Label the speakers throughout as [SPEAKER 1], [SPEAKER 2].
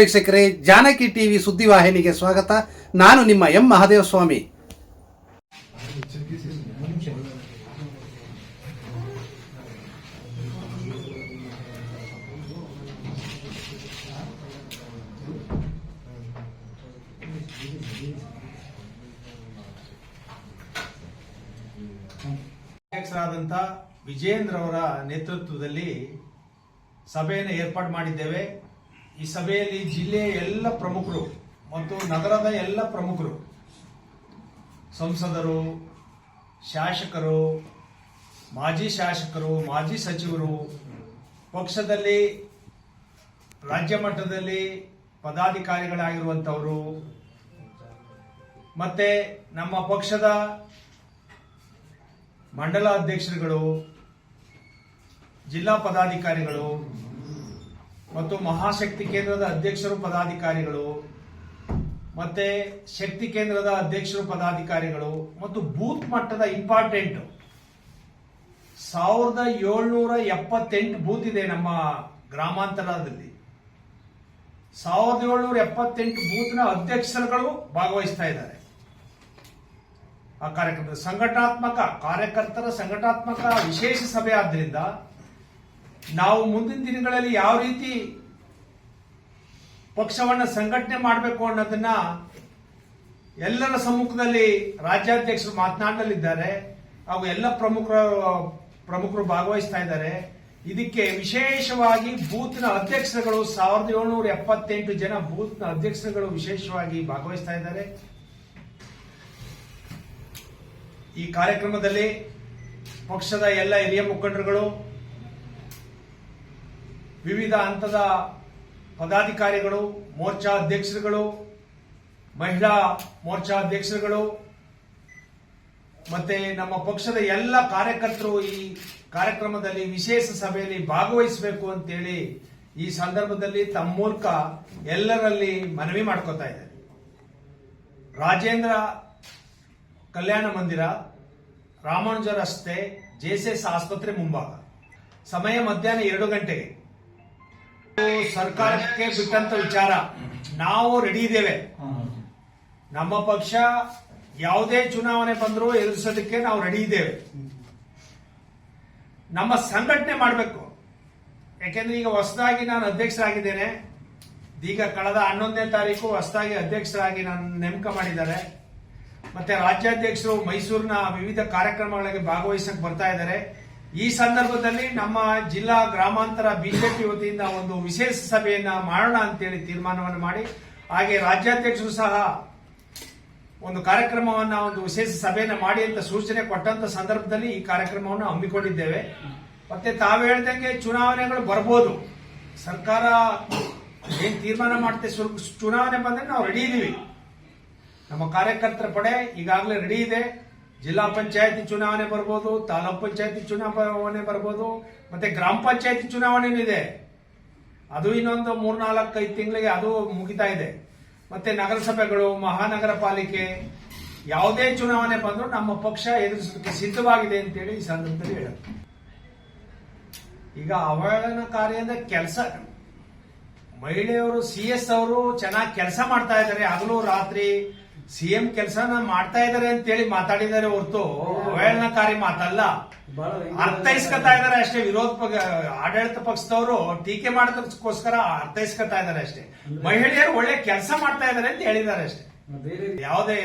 [SPEAKER 1] ವೀಕ್ಷಕರೇ, ಜಾನಕಿ ಟಿವಿ ಸುದ್ದಿವಾಹಿನಿಗೆ ಸ್ವಾಗತ. ನಾನು ನಿಮ್ಮ ಎಂ ಮಹಾದೇವ ಸ್ವಾಮಿ
[SPEAKER 2] ಅಧ್ಯಕ್ಷರಾದಂಥ ವಿಜೇಂದ್ರ ಅವರ ನೇತೃತ್ವದಲ್ಲಿ ಸಭೆಯನ್ನು ಏರ್ಪಾಡು ಮಾಡಿದ್ದೇವೆ. ಈ ಸಭೆಯಲ್ಲಿ ಜಿಲ್ಲೆಯ ಎಲ್ಲ ಪ್ರಮುಖರು ಮತ್ತು ನಗರದ ಎಲ್ಲ ಪ್ರಮುಖರು, ಸಂಸದರು, ಶಾಸಕರು, ಮಾಜಿ ಶಾಸಕರು, ಮಾಜಿ ಸಚಿವರು, ಪಕ್ಷದಲ್ಲಿ, ರಾಜ್ಯ ಮಟ್ಟದಲ್ಲಿ ಪದಾಧಿಕಾರಿಗಳಾಗಿರುವಂಥವರು, ಮತ್ತೆ ನಮ್ಮ ಪಕ್ಷದ ಮಂಡಲ ಅಧ್ಯಕ್ಷರುಗಳು, ಜಿಲ್ಲಾ ಪದಾಧಿಕಾರಿಗಳು ಮತ್ತು ಮಹಾಶಕ್ತಿ ಕೇಂದ್ರದ ಅಧ್ಯಕ್ಷರು ಪದಾಧಿಕಾರಿಗಳು, ಮತ್ತೆ ಶಕ್ತಿ ಕೇಂದ್ರದ ಅಧ್ಯಕ್ಷರು ಪದಾಧಿಕಾರಿಗಳು, ಮತ್ತು ಬೂತ್ ಮಟ್ಟದ ಇಂಪಾರ್ಟೆಂಟ್ ಸಾವಿರದ ಏಳ್ನೂರ ಎಪ್ಪತ್ತೆಂಟು ಬೂತ್ ಇದೆ ನಮ್ಮ ಗ್ರಾಮಾಂತರದಲ್ಲಿ. ಸಾವಿರದ ಏಳ್ನೂರ ಎಪ್ಪತ್ತೆಂಟು ಬೂತ್ನ ಅಧ್ಯಕ್ಷರುಗಳು ಭಾಗವಹಿಸ್ತಾ ಇದ್ದಾರೆ. ಆ ಕಾರ್ಯಕ್ರಮದ ಸಂಘಟನಾತ್ಮಕ ಕಾರ್ಯಕರ್ತರ ಸಂಘಟನಾತ್ಮಕ ವಿಶೇಷ ಸಭೆ ಆದ್ದರಿಂದ ನಾವು ಮುಂದಿನ ದಿನಗಳಲ್ಲಿ ಯಾವ ರೀತಿ ಪಕ್ಷವನ್ನ ಸಂಘಟನೆ ಮಾಡಬೇಕು ಅನ್ನೋದನ್ನ ಎಲ್ಲರ ಸಮ್ಮುಖದಲ್ಲಿ ರಾಜ್ಯಾಧ್ಯಕ್ಷರು ಮಾತನಾಡಲಿದ್ದಾರೆ ಹಾಗೂ ಎಲ್ಲ ಪ್ರಮುಖರು ಪ್ರಮುಖರು ಭಾಗವಹಿಸ್ತಾ ಇದ್ದಾರೆ. ಇದಕ್ಕೆ ವಿಶೇಷವಾಗಿ ಬೂತ್ನ ಅಧ್ಯಕ್ಷರುಗಳು ಸಾವಿರದ ಏಳ್ನೂರ ಎಪ್ಪತ್ತೆಂಟು ಜನ ಬೂತ್ನ ಅಧ್ಯಕ್ಷರುಗಳು ವಿಶೇಷವಾಗಿ ಭಾಗವಹಿಸ್ತಾ ಇದ್ದಾರೆ. ಈ ಕಾರ್ಯಕ್ರಮದಲ್ಲಿ ಪಕ್ಷದ ಎಲ್ಲ ಹಿರಿಯ ಮುಖಂಡರುಗಳು ವಿವಿಧ ಹಂತದ ಪದಾಧಿಕಾರಿಗಳು, ಮೋರ್ಚಾ ಅಧ್ಯಕ್ಷರುಗಳು, ಮಹಿಳಾ ಮೋರ್ಚಾ ಅಧ್ಯಕ್ಷರುಗಳು, ಮತ್ತೆ ನಮ್ಮ ಪಕ್ಷದ ಎಲ್ಲ ಕಾರ್ಯಕರ್ತರು ಈ ಕಾರ್ಯಕ್ರಮದಲ್ಲಿ ವಿಶೇಷ ಸಭೆಯಲ್ಲಿ ಭಾಗವಹಿಸಬೇಕು ಅಂತೇಳಿ ಈ ಸಂದರ್ಭದಲ್ಲಿ ತಮ್ಮ ಮೂಲಕ ಎಲ್ಲರಲ್ಲಿ ಮನವಿ ಮಾಡ್ಕೋತಾ ಇದ್ದಾರೆ. ರಾಜೇಂದ್ರ ಕಲ್ಯಾಣ ಮಂದಿರ, ರಾಮಾನುಜ ರಸ್ತೆ ಜೆಎಸ್ಎಸ್ ಆಸ್ಪತ್ರೆ ಮುಂಭಾಗ. ಸಮಯ ಮಧ್ಯಾಹ್ನ ಎರಡು ಗಂಟೆಗೆ. ಸರ್ಕಾರಕ್ಕೆ ಬಿಟ್ಟಂತ ವಿಚಾರ. ನಾವು ರೆಡಿ ಇದ್ದೇವೆ. ನಮ್ಮ ಪಕ್ಷ ಯಾವುದೇ ಚುನಾವಣೆ ಬಂದರೂ ಎದುರಿಸೋದಕ್ಕೆ ನಾವು ರೆಡಿ ಇದ್ದೇವೆ. ನಮ್ಮ ಸಂಘಟನೆ ಮಾಡಬೇಕು. ಯಾಕೆಂದ್ರೆ ಈಗ ಹೊಸದಾಗಿ ನಾನು ಅಧ್ಯಕ್ಷರಾಗಿದ್ದೇನೆ. ಈಗ ಕಳೆದ ಹನ್ನೊಂದನೇ ತಾರೀಕು ಹೊಸದಾಗಿ ಅಧ್ಯಕ್ಷರಾಗಿ ನಾನು ನೇಮಕ ಮಾಡಿದ್ದಾರೆ. ಮತ್ತೆ ರಾಜ್ಯಾಧ್ಯಕ್ಷರು ಮೈಸೂರಿನ ವಿವಿಧ ಕಾರ್ಯಕ್ರಮಗಳಿಗೆ ಭಾಗವಹಿಸಕ್ಕೆ ಬರ್ತಾ ಇದ್ದಾರೆ. ಈ ಸಂದರ್ಭದಲ್ಲಿ ನಮ್ಮ ಜಿಲ್ಲಾ ಗ್ರಾಮಾಂತರ ಬಿಜೆಪಿ ವತಿಯಿಂದ ಒಂದು ವಿಶೇಷ ಸಭೆಯನ್ನ ಮಾಡೋಣ ಅಂತೇಳಿ ತೀರ್ಮಾನವನ್ನು ಮಾಡಿ, ಹಾಗೆ ರಾಜ್ಯಾಧ್ಯಕ್ಷರು ಸಹ ಒಂದು ಕಾರ್ಯಕ್ರಮವನ್ನ, ಒಂದು ವಿಶೇಷ ಸಭೆಯನ್ನ ಮಾಡಿ ಅಂತ ಸೂಚನೆ ಕೊಟ್ಟಂತ ಸಂದರ್ಭದಲ್ಲಿ ಈ ಕಾರ್ಯಕ್ರಮವನ್ನು ಹಮ್ಮಿಕೊಂಡಿದ್ದೇವೆ. ಮತ್ತೆ ತಾವು ಹೇಳ್ದಂಗೆ ಚುನಾವಣೆಗಳು ಬರ್ಬೋದು. ಸರ್ಕಾರ ಏನ್ ತೀರ್ಮಾನ ಮಾಡುತ್ತೆ ಸ್ವಲ್ಪ ಚುನಾವಣೆ ಬಂದ್ರೆ ನಾವು ರೆಡಿ ಇದೀವಿ. ನಮ್ಮ ಕಾರ್ಯಕರ್ತರ ಪಡೆ ಈಗಾಗಲೇ ರೆಡಿ ಇದೆ. ಜಿಲ್ಲಾ ಪಂಚಾಯತಿ ಚುನಾವಣೆ ಬರ್ಬೋದು, ತಾಲೂಕ್ ಪಂಚಾಯತಿ ಚುನಾವಣೆ ಬರ್ಬೋದು, ಮತ್ತೆ ಗ್ರಾಮ ಪಂಚಾಯತಿ ಚುನಾವಣೆನೂ ಇದೆ. ಅದು ಇನ್ನೊಂದು ಮೂರ್ನಾಲ್ಕು ಐದು ತಿಂಗಳಿಗೆ ಅದು ಮುಗಿತಾ ಇದೆ. ಮತ್ತೆ ನಗರಸಭೆಗಳು ಮಹಾನಗರ ಪಾಲಿಕೆ ಯಾವುದೇ ಚುನಾವಣೆ ಬಂದರೂ ನಮ್ಮ ಪಕ್ಷ ಎದುರಿಸೋದಕ್ಕೆ ಸಿದ್ಧವಾಗಿದೆ ಅಂತೇಳಿ ಈ ಸಂದರ್ಭದಲ್ಲಿ ಹೇಳುತ್ತೆ ಈಗ ಅವಹೇಳನಕಾರಿ ಅಂದ್ರೆ ಕೆಲಸ, ಮಹಿಳೆಯವರು, ಸಿ ಎಸ್ ಅವರು ಚೆನ್ನಾಗಿ ಕೆಲಸ ಮಾಡ್ತಾ ಇದ್ದಾರೆ. ಹಗಲು, ರಾತ್ರಿ ಸಿಎಂ ಕೆಲಸನ ಮಾಡ್ತಾ ಅಂತ ಹೇಳಿ ಮಾತಾಡಿದ್ದಾರೆ ಹೊರತು ಅವಹೇಳನಕಾರಿ ಮಾತಲ್ಲ. ಅರ್ಥೈಸ್ಕೊತಾ ಇದಾರೆ ಅಷ್ಟೇ ವಿರೋಧ ಆಡಳಿತ ಪಕ್ಷದವರು ಟೀಕೆ ಮಾಡೋದಕ್ಕೋಸ್ಕರ ಅರ್ಥೈಸ್ಕೊತಾ ಇದ್ದಾರೆ ಅಷ್ಟೇ. ಮಹಿಳೆಯರು ಒಳ್ಳೆ ಕೆಲಸ ಮಾಡ್ತಾ ಇದಾರೆ ಅಂತ ಹೇಳಿದ್ದಾರೆ ಅಷ್ಟೇ. ಯಾವುದೇ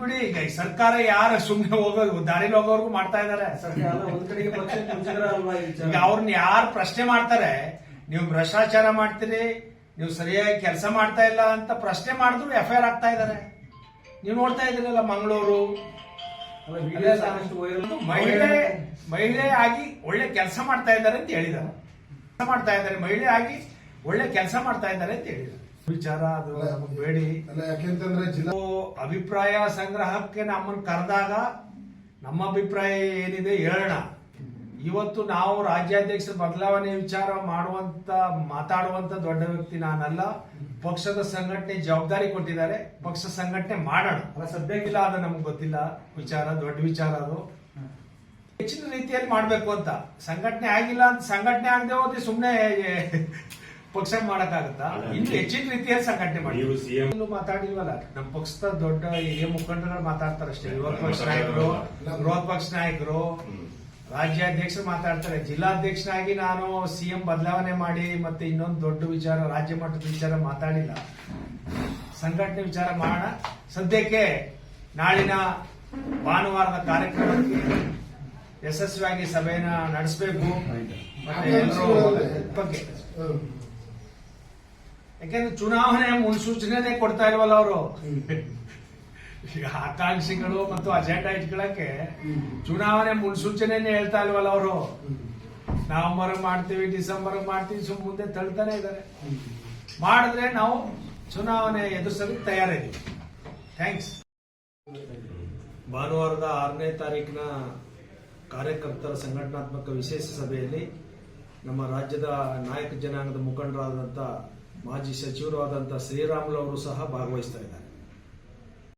[SPEAKER 2] ಬಿಡಿ ಈಗ ಸರ್ಕಾರ ಯಾರು ಸುಮ್ಮನೆ ಹೋಗೋದು ದಾರಿಲಿ ಹೋಗೋರ್ಗು ಮಾಡ್ತಾ
[SPEAKER 3] ಇದಾರೆ?
[SPEAKER 2] ಈಗ ಅವ್ರನ್ನ ಯಾರು ಪ್ರಶ್ನೆ ಮಾಡ್ತಾರೆ ನೀವು ಭ್ರಷ್ಟಾಚಾರ ಮಾಡ್ತೀರಿ ನೀವು ಸರಿಯಾಗಿ ಕೆಲಸ ಮಾಡ್ತಾ ಇಲ್ಲ ಅಂತ ಪ್ರಶ್ನೆ ಮಾಡಿದ್ರು ಎಫ್ ಐ ಆರ್ ಆಗ್ತಾ ಇದ್ದಾರೆ. ನೀವು ನೋಡ್ತಾ ಇದ್ದೀರಲ್ಲ ಮಂಗಳೂರು.
[SPEAKER 3] ಅಲ್ಲ, ವಿಡಿಯೋ ಸಾಕಷ್ಟು
[SPEAKER 2] ಮಹಿಳೆ ಮಹಿಳೆ ಆಗಿ ಒಳ್ಳೆ ಕೆಲಸ ಮಾಡ್ತಾ ಇದ್ದಾರೆ ಅಂತ ಹೇಳಿದ್ದಾರೆ. ಕೆಲಸ ಮಾಡ್ತಾ ಇದ್ದಾರೆ ಮಹಿಳೆ ಆಗಿ ಒಳ್ಳೆ ಕೆಲಸ ಮಾಡ್ತಾ ಇದ್ದಾರೆ ಅಂತ ಹೇಳಿದ್ದಾರೆ. ವಿಚಾರ ಅದು ನಮಗೆ ಬೇಡಿ.
[SPEAKER 4] ಅಲ್ಲ ಯಾಕೆಂತಂದ್ರೆ ಜಿಲ್ಲಾ
[SPEAKER 2] ಅಭಿಪ್ರಾಯ ಸಂಗ್ರಹಕ್ಕೆ ನಮ್ಮನ್ನು ಕರೆದಾಗ ನಮ್ಮ ಅಭಿಪ್ರಾಯ ಏನಿದೆ ಹೇಳೋಣ. ಇವತ್ತು ನಾವು ರಾಜ್ಯಾಧ್ಯಕ್ಷ ಬದಲಾವಣೆ ವಿಚಾರ ಮಾಡುವಂತ ಮಾತಾಡುವಂತ ದೊಡ್ಡ ವ್ಯಕ್ತಿ ನಾನಲ್ಲ. ಪಕ್ಷದ ಸಂಘಟನೆ ಜವಾಬ್ದಾರಿ ಕೊಟ್ಟಿದ್ದಾರೆ. ಪಕ್ಷ ಸಂಘಟನೆ ಮಾಡೋಣ.
[SPEAKER 3] ಅಲ್ಲ
[SPEAKER 2] ಸದ್ಯಕ್ಕಿಲ್ಲ ಅದ ನಮ್ಗೆ ಗೊತ್ತಿಲ್ಲ. ವಿಚಾರ ದೊಡ್ಡ ವಿಚಾರ ಅದು. ಹೆಚ್ಚಿನ ರೀತಿಯಲ್ಲಿ ಮಾಡಬೇಕು ಅಂತ. ಸಂಘಟನೆ ಆಗಿಲ್ಲ ಅಂತ ಸಂಘಟನೆ ಆಗದೆ ಹೋದ್ರೆ ಸುಮ್ಮನೆ ಪಕ್ಷ ಮಾಡಕ್ಕಾಗತ್ತಾ? ಇನ್ನು ಹೆಚ್ಚಿನ ರೀತಿಯಲ್ಲಿ ಸಂಘಟನೆ ಮಾಡಿ ಮಾತಾಡಿಲ್ವಲ್ಲ? ನಮ್ಮ ಪಕ್ಷದ ದೊಡ್ಡ ಹಿರಿಯ ಮುಖಂಡರು ಮಾತಾಡ್ತಾರಷ್ಟೇ. ವಿರೋಧ ಪಕ್ಷ ನಾಯಕರು ವಿರೋಧ ಪಕ್ಷ ನಾಯಕರು. ರಾಜ್ಯಾಧ್ಯಕ್ಷರು ಮಾತಾಡ್ತಾರೆ. ಜಿಲ್ಲಾಧ್ಯಕ್ಷನಾಗಿ ನಾನು ಸಿಎಂ ಬದಲಾವಣೆ ಮಾಡಿ ಮತ್ತೆ ಇನ್ನೊಂದು ದೊಡ್ಡ ವಿಚಾರ ರಾಜ್ಯ ಮಟ್ಟದ ವಿಚಾರ ಮಾತಾಡಿಲ್ಲ. ಸಂಘಟನೆ ವಿಚಾರ ಮಾಡೋಣ. ಸದ್ಯಕ್ಕೆ ನಾಳಿನ ಭಾನುವಾರದ ಕಾರ್ಯಕ್ರಮಕ್ಕೆ ಯಶಸ್ವಿಯಾಗಿ ಸಭೆಯನ್ನ ನಡೆಸಬೇಕು. ಬಗ್ಗೆ. ಯಾಕೆಂದ್ರೆ ಚುನಾವಣೆ ಮುನ್ಸೂಚನೆ ಕೊಡ್ತಾ ಇಲ್ವಲ್ಲ ಅವರು? ಈಗ ಆಕಾಂಕ್ಷಿಗಳು ಮತ್ತು ಅಜೆಂಡಾ ಇಟ್ಕೊಳಕ್ಕೆ ಚುನಾವಣೆ ಮುನ್ಸೂಚನೆನೇ ಹೇಳ್ತಾ ಇಲ್ವಲ್ಲ ಅವರು? ನವೆಂಬರ್ ಮಾಡ್ತೀವಿ ಡಿಸೆಂಬರ್ ಮಾಡ್ತೀವಿ ಸುಮ್ ಮುಂದೆ ತಳ್ತಾನೆ ಇದ್ದಾರೆ. ಮಾಡಿದ್ರೆ ನಾವು ಚುನಾವಣೆ ಎದುರಿಸೋದಕ್ಕೆ ತಯಾರಿದ್ದೀವಿ. ಥ್ಯಾಂಕ್ಸ್ ಭಾನುವಾರದ ಆರನೇ ತಾರೀಕಿನ ಕಾರ್ಯಕರ್ತರ ಸಂಘಟನಾತ್ಮಕ ವಿಶೇಷ ಸಭೆಯಲ್ಲಿ ನಮ್ಮ ರಾಜ್ಯದ ನಾಯಕ ಜನಾಂಗದ ಮುಖಂಡರಾದಂಥ ಮಾಜಿ ಸಚಿವರು ಆದಂಥ ಶ್ರೀರಾಮುಲು ಅವರು ಸಹ ಭಾಗವಹಿಸ್ತಾ ಇದ್ದಾರೆ.